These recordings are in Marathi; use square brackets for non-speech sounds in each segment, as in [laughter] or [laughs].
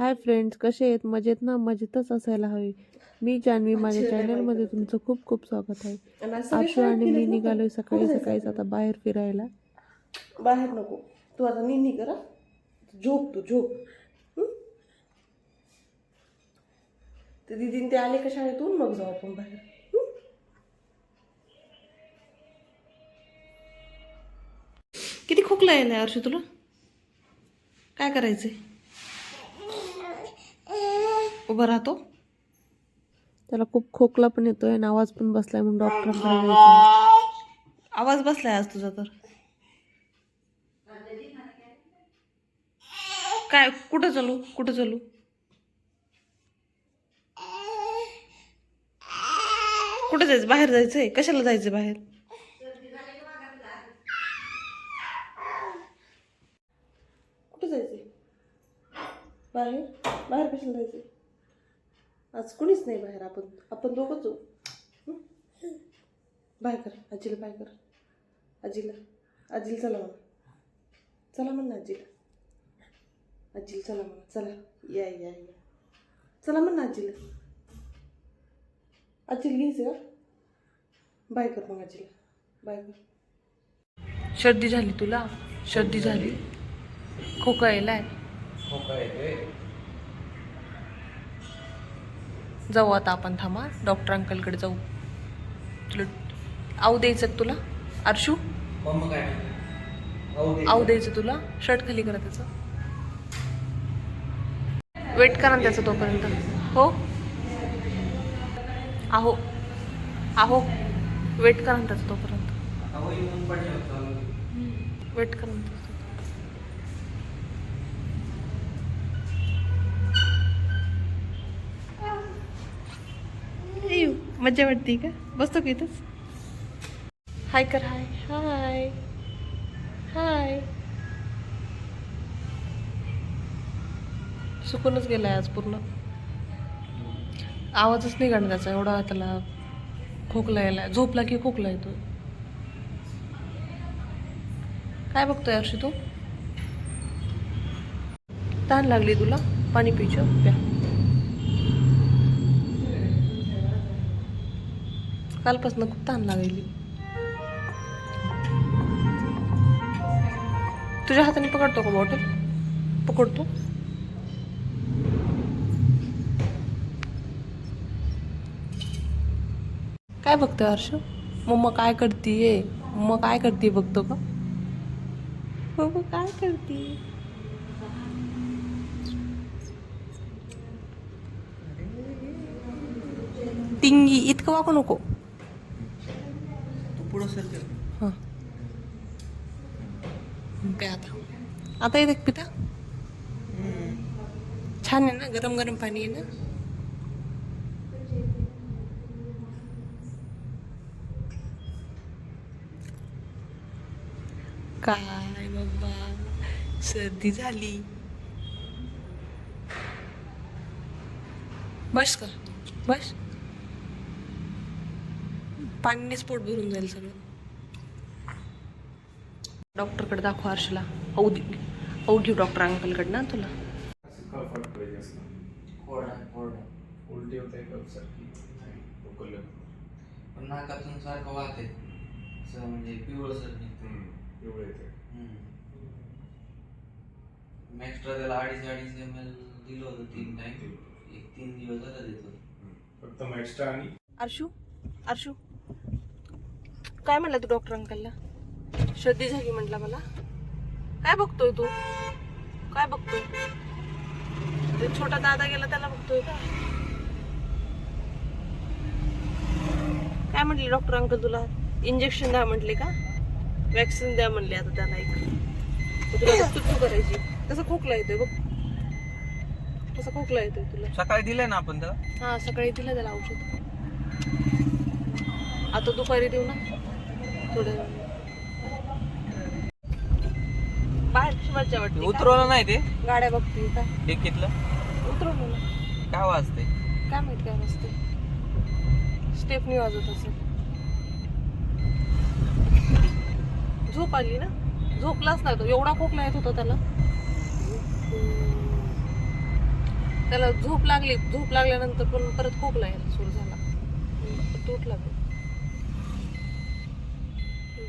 हाय फ्रेंड्स कसे आहेत? मजेत ना? मजेतच असायला हवे. मी जान्हवी माझ्या चॅनलमध्ये तुमचं खूप खूप स्वागत आहे. आशू आणि मी? निघालोय सकाळी सकाळीच आता बाहेर फिरायला. बाहेर नको. तू आता निन्नी करा झोप तू झोप? ते दिदीन ते आले का शाळेतून? मग जाऊ आपण बाहेर? किती खोकला यायला अर्ष तुला? काय करायचंय? उभा राहतो. त्याला खूप खोकला पण येतोय आणि आवाज पण बसलाय म्हणून डॉक्टरांकडे जायचं आवाज बसलाय आज तुझा तर. काय कुठं चालू? कुठं चालू? कुठं जायचं? बाहेर जायचंय? कशाला जायचं बाहेर? कुठं जायचंय? बाहेर? बाहेर कशाला जायचंय? आज कुणीच नाही बाहेर आपण आपण दोघंच जाऊ? बाय कर आजीला बाय कर. आजीला आजीला चला म्हणा. चला म्हण ना आजीला. आजीला चला म्हणा चला. या या या. चला म्हण ना आजीला. आजीला घ्यायचं का? बाय कर मग आजीला. बाय कर. सर्दी झाली तुला? सर्दी झाली? खोका यायलाय. जाऊ आता आपण थांबा. डॉक्टर अंकलकडे जाऊ. तुला आऊ द्यायचं तुला? अर्शू आऊ द्यायचं तुला? शर्ट खाली करा त्याचं. वेट करा ना त्याचं तोपर्यंत. हो? आहो. आहो. वेट करा ना त्याचं तोपर्यंत. वेट करा मज्जा वाटते का? बसतो की इथंच? हाय कर हाय हाय हाय सुकूनच गेलाय आज पूर्ण. आवाजच नाही काढणार त्याचा एवढा त्याला खोकला यायला झोपला की खोकला येतो काय बघतोय अर्शी तू? ताण लागली तुला? पाणी पिच प्या. कालपासून खूप ताण लागली. तुझ्या हाताने पकडतो का बॉटल पकडतो. काय बघतोय हर्ष? मम्मा काय करतीये? मम्मा काय करते बघतो का? मम्मा काय करते टिंगी इतकं वाकू नको. पुढं सर हां. प्या आता? आता येते का पिता छान आहे ना गरम गरम पाणी आहे ना? काय बाबा सर्दी झाली. बस का? बस? पाणीनेच पोट भरून जाईल सगळं. डॉक्टरकडे दाखव हर्षला. औ औ घेऊ डॉक्टर अंकलकडनं तुला. उलटी होते पण नाकातून सारखं वाहते म्हणजे पिवळसर निघते एवढं येते एक्स्ट्रा त्याला अडीच अडीच एम एल दिलं होतं तीन टाइम एक तीन दिवस झालं देतो. फक्त मॅक्स्ट्रा आणि? अर्शू अर्शू काय म्हणला तू डॉक्टर अंकलला? सर्दी झाली म्हटला मला. काय बघतोय तू? काय बघतोय? ते छोटा दादा गेला त्याला बघतोय का? काय म्हटले डॉक्टर अंकल तुला? इंजेक्शन द्या म्हटले का? वॅक्सिन द्या म्हणले आता त्याला एक. तुला चुचू करायची. तसा खोकला येतोय बघ. तसा खोकला येतोय तुला. सकाळी दिलंय ना आपण त्याला? हा सकाळी दिलं त्याला औषध. आता दुपारी देऊ ना. थोडं. बाहेर कशी मज्जा वाटते? उतरवलं नाही ते? गाड्या बघते का? डिकीतलं उतरवलं ना. काय वाजते काय माहीत काय नसते स्टेपनी वाजत असेल. झोप आली ना? झोपलाच नाही तो. एवढा खोकला येत होता त्याला. त्याला झोप लागली. झोप लागल्यानंतर पण परत खोकला यायला सुरू झाला. परत उठला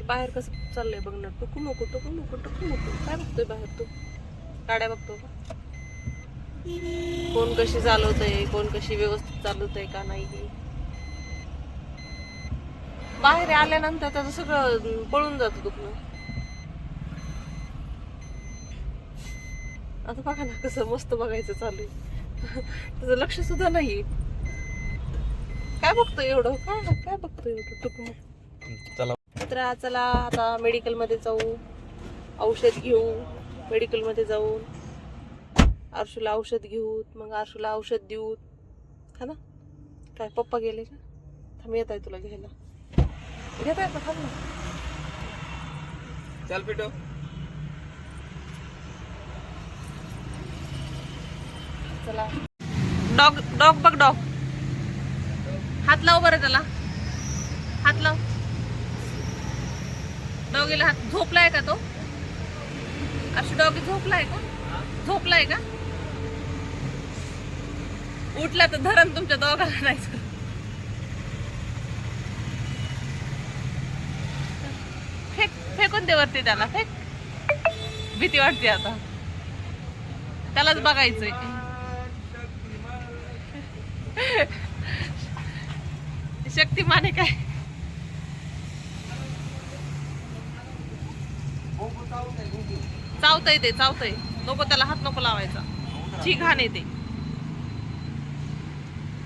बाहेर कसं चाललंय बघ ना टुकू नको टुकू नको टुकू नको. काय बघतोय बाहेर तू? गाड्या बघतो का? कोण कशी चालवतंय कोण कशी व्यवस्थित चालवतंय का नाही बाहेर आल्यानंतर त्याचं सगळं पळून जातं दुखणं. आता बघा ना कसं मस्त बघायचं चालू आहे. त्याचं लक्ष सुद्धा नाही काय बघतोय एवढं? काय काय बघतोय एवढं? टुकू चला. तर चला आता मेडिकलमध्ये जाऊ. औषध घेऊ. मेडिकलमध्ये जाऊन आरशूला औषध घेऊ. मग आरशूला औषध देऊ. हा ना? काय पप्पा गेले का? थांब येत आहे तुला घ्यायला. घेत आहे थांब ना. चल पिटो. चला. डॉग डॉग बघ डॉग हात लाव बरं त्याला. हात लाव. डॉगीला हात झोपलाय का तो? अशी डॉगी झोपलाय का? झोपलाय का? उठला तर धरण तुमच्या दोघाला नाही फेक फेकून दे वरती त्याला फेक. भीती वाटते आता. त्यालाच बघायचंय [laughs] शक्तिमान आहे काय? चावतय ते चावतय. नको त्याला हात नको लावायचा. ची घाण येते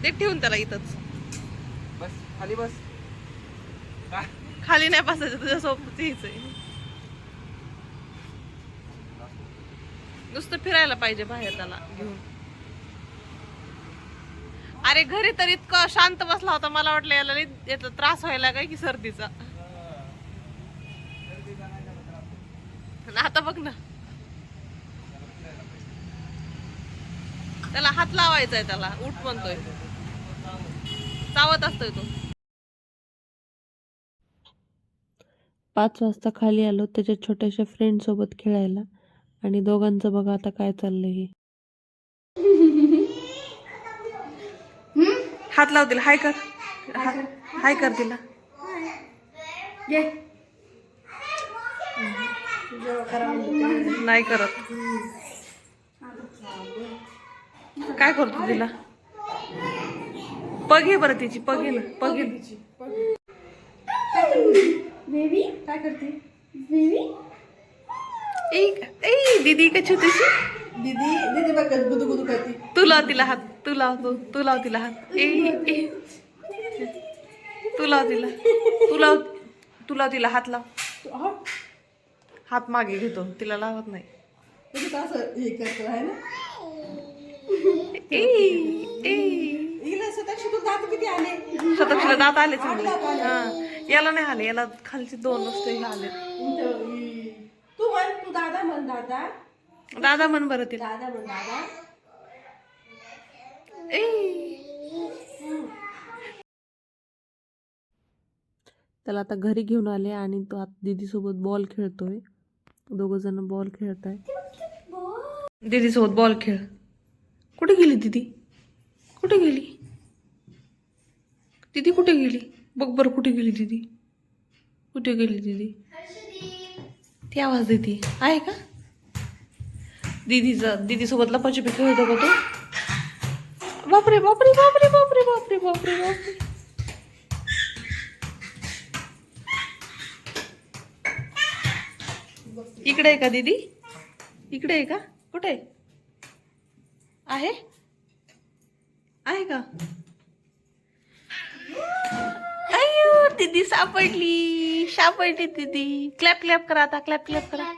ते ठेवून त्याला इथंच. बस खाली बस. खाली नाही बसायचं तुझ्या सोबत नुसतं फिरायला पाहिजे बाहेर त्याला घेऊन. अरे घरी तर इतका शांत बसला होता मला वाटलं याला याचा त्रास व्हायला काय की सर्दीचा. आता बघ ना. त्याला हात लावायचा आहे त्याला उठ म्हणतोय. चावत असतोय तो. पाच वाजता खाली आलो त्याच्या छोट्याशा फ्रेंड सोबत खेळायला. आणि दोघांचं बघा आता काय चाललंय हे. हात लाव तिला हाय कर. हाय कर तिला. नाही करत. काय करतो तिला? पग बरं तिची पग ना पग बेबी? काय करते? बेबी? ए दीदी का छोटीशी दीदी दीदी बघ गुदू गुदू करते. तू लाव तिला हात तू लाव तू तू लाव तिला हात. ए तू लाव तिला तू लाव तू लाव तिला हात लाव. हात मागे घेतो तिला लावत नाही. असं हे करतो आहे ना? तू दात आले? चांगले हा. याला नाही आले याला खालचे दोन नुसते आले. तू म्हण तू दादा म्हण दादा. दादा म्हण बरं तिला. दादा म्हण दादा. ए. त्याला आता घरी घेऊन आले आणि तो आता दीदीसोबत बॉल खेळतोय. दोघं जण बॉल खेळत आहे दीदी सोबत बॉल खेळ. कुठे गेली दीदी? कुठे गेली? दीदी कुठे गेली? बघ बरं कुठे गेली दीदी? कुठे गेली दीदी? ती आवाज देते. आहे का? दीदीचा दीदीसोबत लपाची लपाछपी होतं का तो? बापरे बापरे बापरे बापरे बापरे बापरे बापरे. इकडे आहे का दीदी? इकडे आहे का? कुठे आहे? आहे? आहे का? अय्यो दीदी सापडली. सापडली दीदी. क्लॅप क्लॅप करा आता. क्लॅप क्लॅप करा.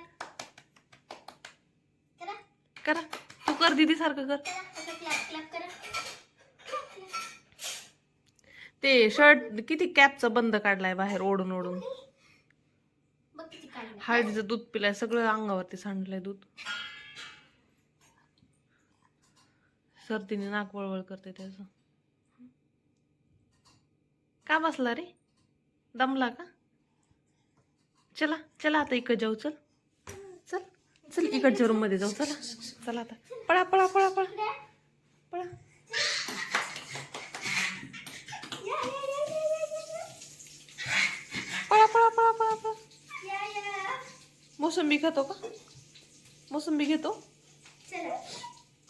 करा. तू कर दीदी सारखं कर. ते शर्ट किती कॅपचा बंद काढलाय बाहेर ओढून ओढून. हळदीचं दूध पिलाय. सगळं अंगावरती सांडलंय दूध. सर्दीने नाक वळवळ करते त्याचं. का बसला रे? दमला का? चला चला आता इकडे जाऊ चल. चल चल इकडच्या रूममध्ये जाऊ चला. चला आता. पळा पळा पळा पळा. पळा. पळा पळा पळा पळा पळा. मोसंबी खातो का? मोसंबी घेतो?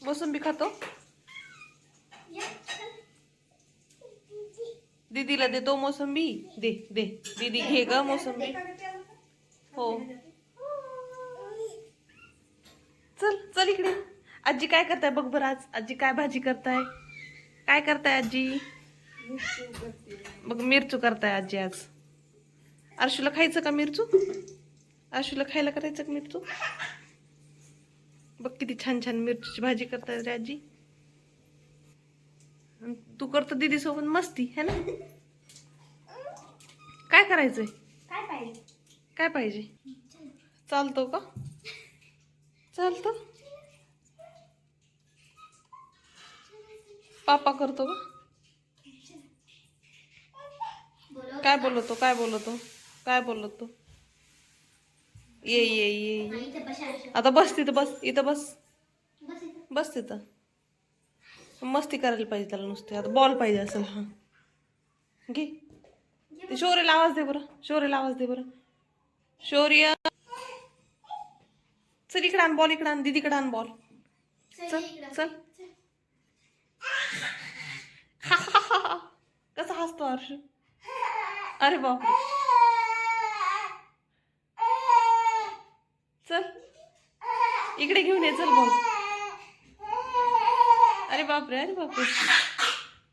मोसंबी खातो? दीदीला देतो मोसंबी. दे दे. दीदी घे ग मोसंबी. हो. चल चल इकडे. आजी काय करताय बघ बरं आज? आजी काय भाजी करताय? काय करताय आजी? बघ मिरचू करताय आजी आज. आरशूला खायचं का मिरचू? आरशूला खायला करायचं का मिरचू? बघ किती छान छान मिरचीची भाजी करताय रे आजी. तू करतो दीदी सोबत मस्ती है ना? काय करायचंय? काय पाहिजे? काय पाहिजे? चालतो का? चालतो? पापा करतो का? काय बोलतो काय बोलतो? काय बोलतो? ये ये ये. आता बस तिथं बस इथं बस. बस तिथं. मस्ती करायला पाहिजे त्याला नुसते. आता बॉल पाहिजे असेल हा. घे. ते शौर्यला आवाज दे बरं. शौर्यला आवाज दे बरं. शौर्य. चल इकडे आण बॉल इकडे आण. दीदीकडे आण बॉल चल चल [laughs] कसा हसतो हर्ष. अरे बाप चल. इकडे घेऊन ये. चल बॉल अरे बापरे अरे बापरे.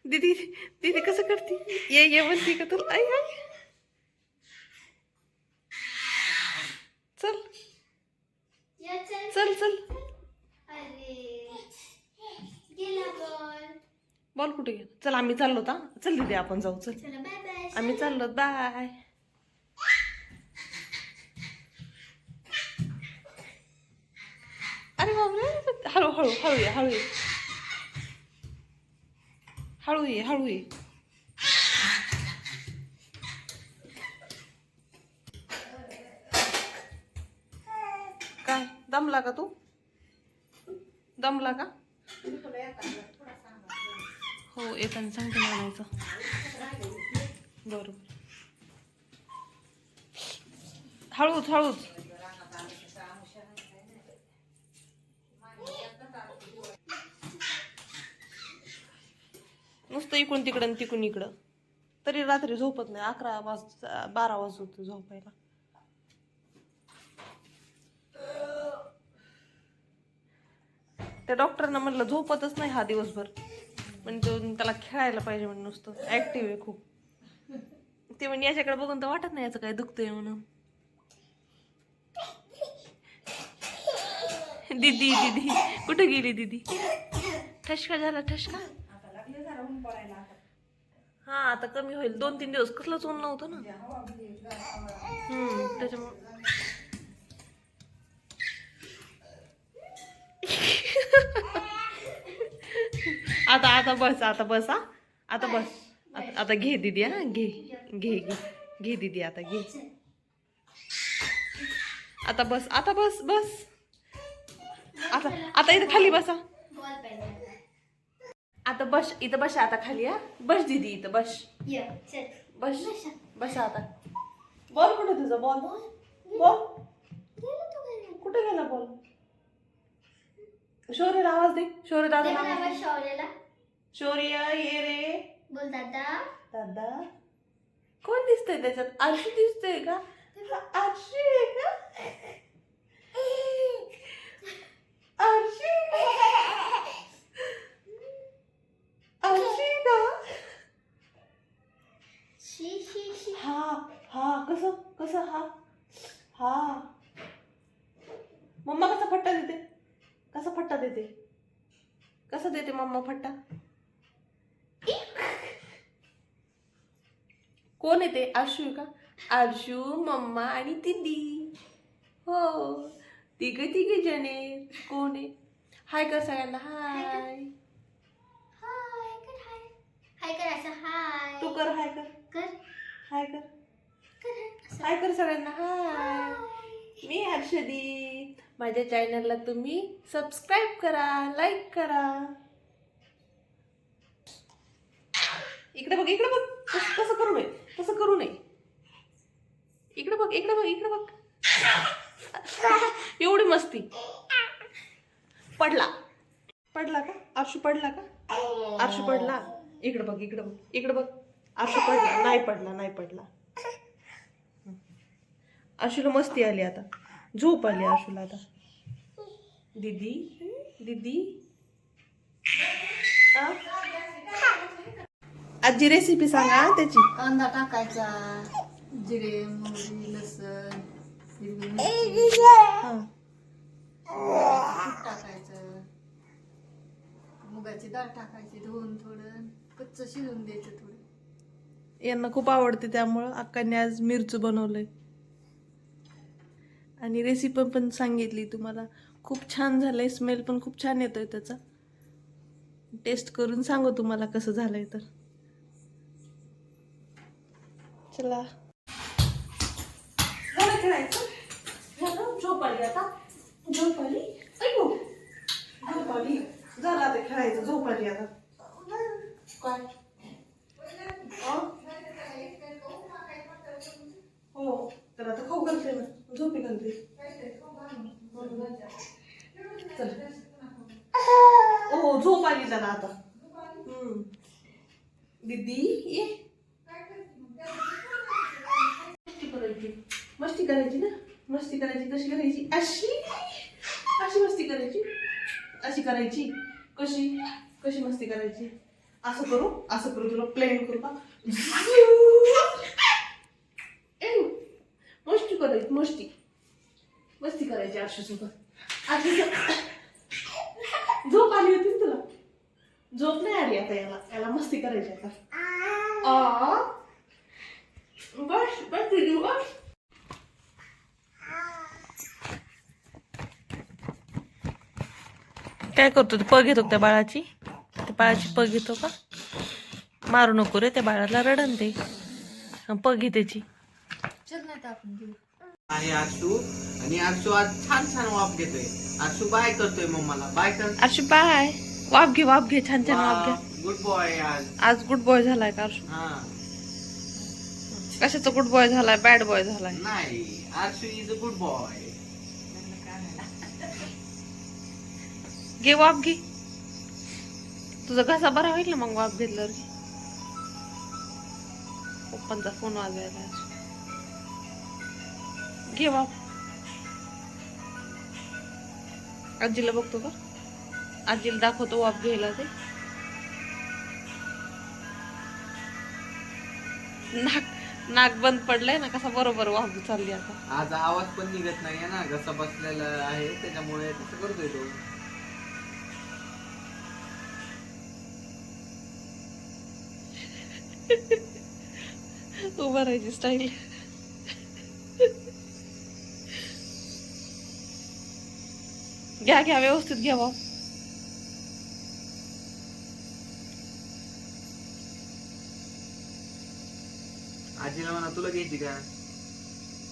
दीदी दीदी कसं करते? ये ये म्हणते का तुला आई आई. चल. चल चल. बोल बॉल कुठे गेला? चल आम्ही चाललो होता चल दीदी आपण जाऊ. चल. आम्ही चाललो. बाय. अरे बापरे. हळू हळू हळू या हळू ये. हळू ये हळू ये. काय दमला का तू? दमला का? हो येताना सांगते म्हणायचं. बरोबर. हळूच हळूच. नुसतं इकडून तिकडं आणि तिकडून इकडं. तरी रात्री झोपत नाही अकरा वाज बारा वाज होतो झोपायला. त्या डॉक्टरनं म्हटलं झोपतच नाही हा दिवसभर. म्हणजे त्याला खेळायला पाहिजे म्हणजे नुसतं ऍक्टिव्ह आहे खूप. ते म्हणजे याच्याकडे बघून तर वाटत नाही याचं काय दुखतंय म्हणून. दीदी दीदी कुठं गेली दीदी? ठसका झाला ठसका? हा आता कमी होईल. दोन तीन दिवस. कसलंच ऊन नव्हतं ना? हम्म त्याच्यामुळे. आता आता बस आता बस हा. आता बस. आता आता घे दीदी हा. घे घे घे. घे दीदी आता घे. आता बस आता बस बस. आता आता इथं खाली बसा. आता बस इथं बस आता खाली हा? बस दीदी इथं बस. या चल. बस. बसा. आता. बॉल कुठे तुझा बॉल. बॉल. कुठे गेला बॉल. शौर्यला आवाज दे. शौर्य दादा शौर्याला शौर्य ये रे. बोल दादा. दादा. कोण दिसतंय त्याच्यात? आरशी दिसतोय का? आरशी आरशी का शी शी शी हा हा कसं कसं हा हा मम्मा कसा फट्टा देते कसा फट्टा देते कसा देते मम्मा फट्टा येते आशू का? आशू मम्मा आणि दीदी. हो. तिघ तिघे जणे. कोण आहे? हाय कर सगळ्यांना. हाय हाय कर. हाय असं तू कर हाय कर. कर. हाय कर. हाय कर सगळ्यांना. हाय मी हर्षदी. माझ्या चॅनलला तुम्ही सबस्क्राईब करा लाईक करा. इकडे बघ इकडे बघ. तसं करू नये तसं करू नये. इकडे बघ इकडे बघ इकडे बघ. [laughs] एवढी मस्ती. पडला. पडला का? आरशू पडला का? आरशू पडला. इकडं बघ इकडं बघ इकडं बघ. आरशू पडला. नाही पडला नाही पडला. आरशूला मस्ती आली आता. झोप आली आरशूला आता. दीदी दीदी. आ? आजी रेसिपी सांगा त्याची. कांदा टाकायचा जिरे मोहरी लसण हिरवी मिरची. हा. मीठ टाकायचं. मुगाची डाळ टाकायची धुवून थोडं. कच्च शिजून द्यायचं थोडं. यांना खूप आवडते त्यामुळं. अक्काने आज मिरचू बनवलंय. आणि रेसिपी पण सांगितली तुम्हाला. खूप छान झालंय. स्मेल पण खूप छान येतोय त्याचा. टेस्ट करून सांगू तुम्हाला कसं झालंय तर. चला. झालं खेळायचं? झालं? झोप आली आता? झोप आली? ऐकू झोप आली. झालं आता खेळायचं. झोप आली आता. काय? हो. तर आता खाऊ घालते ना. झोपी घालते. हो झोप आली त्याला आता. हम्म. दीदी ये. मस्ती करायची मस्ती करायची ना मस्ती करायची कशी करायची अशी अशी मस्ती करायची अशी करायची कशी कशी मस्ती करायची असं करू असं करू तुला प्लेन करू का एव, मस्ती करायची मस्ती मस्ती करायची आरशूसोबत आजी झोप आली होती ना तुला झोप नाही आली आता याला याला मस्ती करायची आता आ बस बस दीदी बस काय करतो? तू पग घेतो त्या बाळाची? त्या बाळाची पग घेतो का? मारू नको रे त्या बाळाला रडन ते पग घे त्याची. आहे आणि आरशू आज छान छान वाफ घेतोय. आरशू बाय करतोय मम्माला बाय कर. आरशू बाय वाफ घे वाफ घे छान छान वाफ घे. गुड बॉय आज. आज गुड बॉय झालाय का आरशू हा. कशाचा गुड बॉय झालाय? बॅड बॉय झालाय. नाही Aarshu is a good boy घे वाफ घे. तुझा घसा बरा होईल ना मग वाफ घेतल्यावर? पप्पांचा फोन वाजवायला घे वाफ. आजीला बघतो का? आजीला दाखवतो वाफ घ्यायला ते. नाक नाक बंद पडलंय ना कसा बरोबर वाफ चालली आता. आज आवाज पण निघत नाहीये ना घसा बसलेला आहे त्याच्यामुळे कसं करतोय तो. उभं राहायची स्टाईल घ्या घ्या व्यवस्थित घ्या भाऊ आजीला म्हणा तुला घ्यायची का?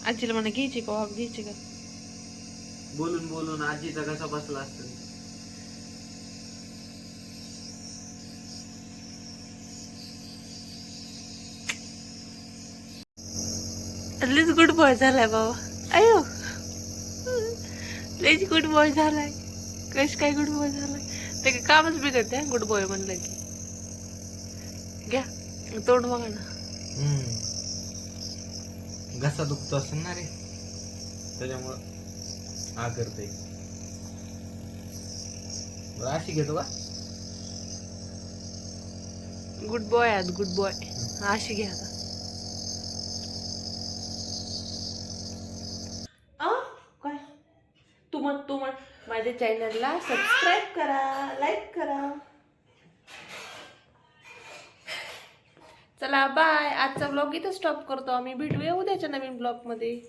आजीला म्हणा घ्यायची का? घ्यायची का? बोलून बोलून आजीचा घसा बसला असतो लईच गुड बॉय झालाय बाबा. अयो. लईच गुड बॉय झालाय. कश काय गुड बॉय झालाय? ते काय कामच बिघडते गुड बॉय म्हणलं की. घ्या तोंड बघा ना. घसा दुखतो असेल ना रे. त्याच्यामुळं हा करते अशी घेतो का? गुड बॉय आज गुड बॉय अशी घ्या आता काय तू म्हण तू म्हण माझ्या चॅनलला सबस्क्राईब करा लाईक करा. चला बाय. आजचा ब्लॉग इथं स्टॉप करतो आम्ही. भेटूया उद्याच्या नवीन ब्लॉगमध्ये.